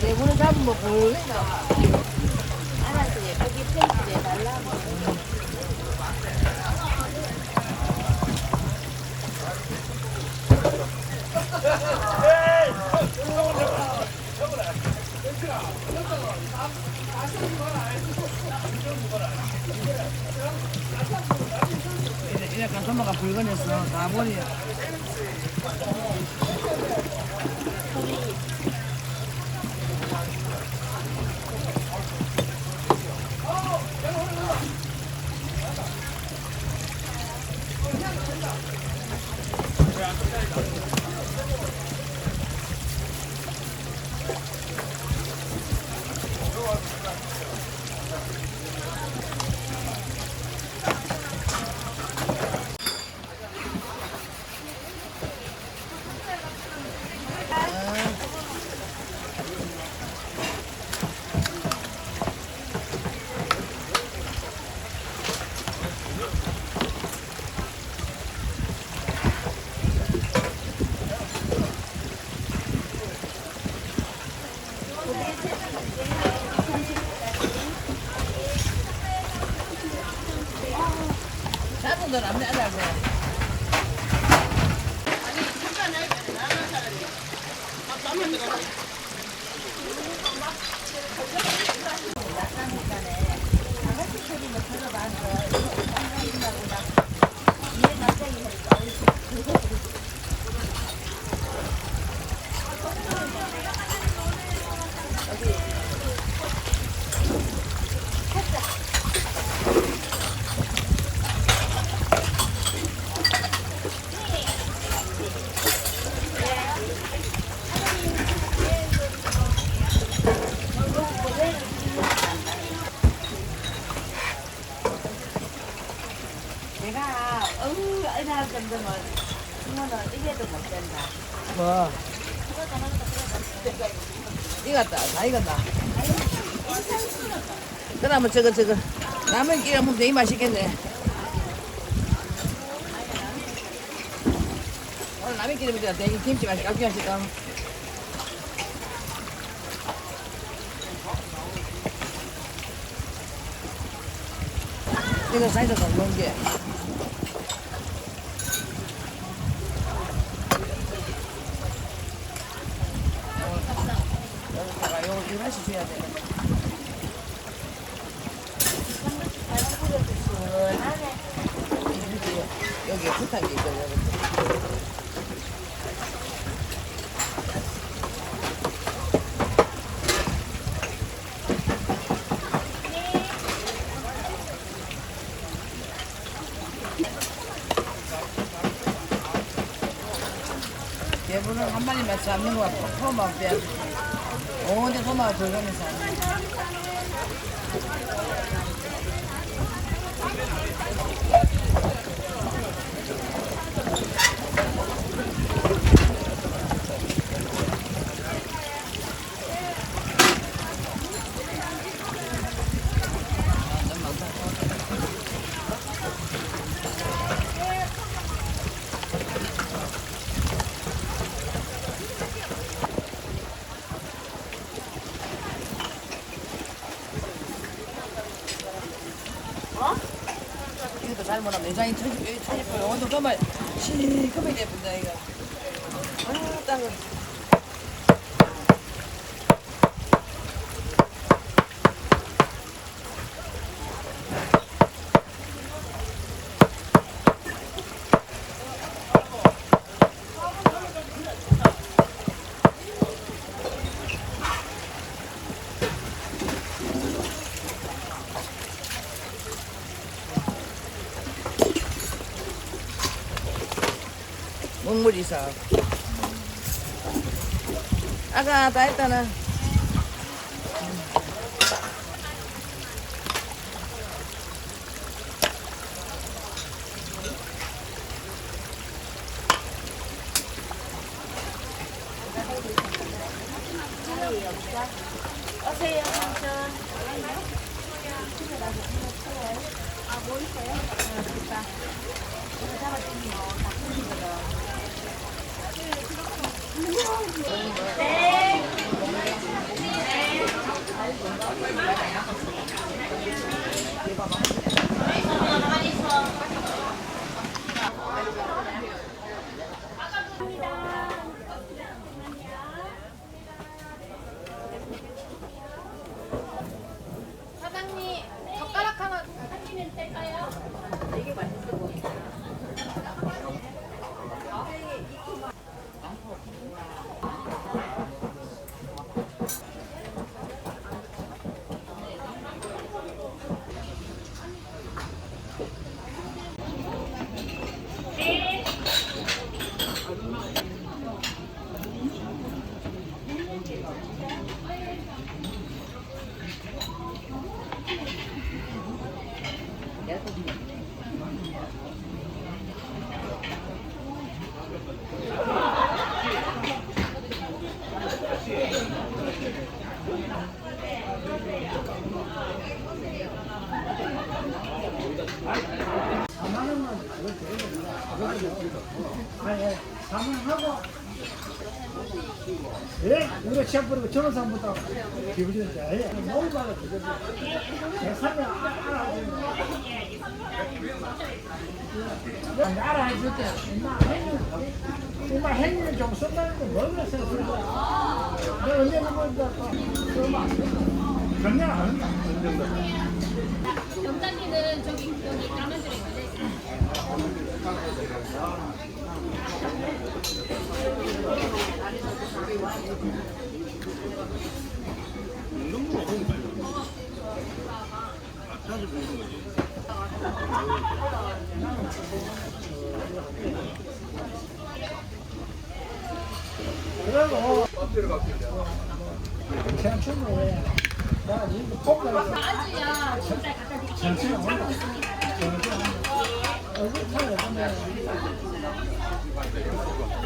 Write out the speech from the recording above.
내구는 잡으면 뭐 보이나? 알아서 예쁘게 편집해 달라고. 약간 토마가 붉어졌어. 다 버려. 잡은 건 안돼 안돼 안돼. 내가 어우 이날 정도면 이거는 이래도 못 된다. 뭐? 익었다. 다 익었나? 그러면 저거 저거 라면 끼려 먹으면 되게 맛있겠네. 오늘 라면 끼려 먹자. 되게 김치 맛이 깎기 맛있다. 이거 사이드 넣는 게. 여기다가 요, 이 맛이 줘야 돼. 여기, 여기 부탁이 여기. 대부분 한 마리만 잡는 거 같고 토막 빼야 돼. 온데 토막을 긁으면서. 하는 거 내장이 터지, 여기 터지고, 오늘 정말 시커멓게 예쁜다, 이거. 아, 땅을. 국물 이사. 아가 다 했다는. 어세요 삼촌. 사장님 Thank you. 예. 사망하고. 예, 우리가 시합 부르고 저런 사람부터 기분이 아예. 너무 많아 그거지 대상을 알아야 알아 해줄 때 정말 행위를 좀 쓴다는 거 거야 내가 언제 안 된다. 그냥 안 한다. 원장님은 저기 여기 라면들에 있는데 그리고 그냥 충분해 내가 이거 뽑아서 아주야 전달 갖다 드릴게요. 온다 얼굴 차에 보면 どうぞ。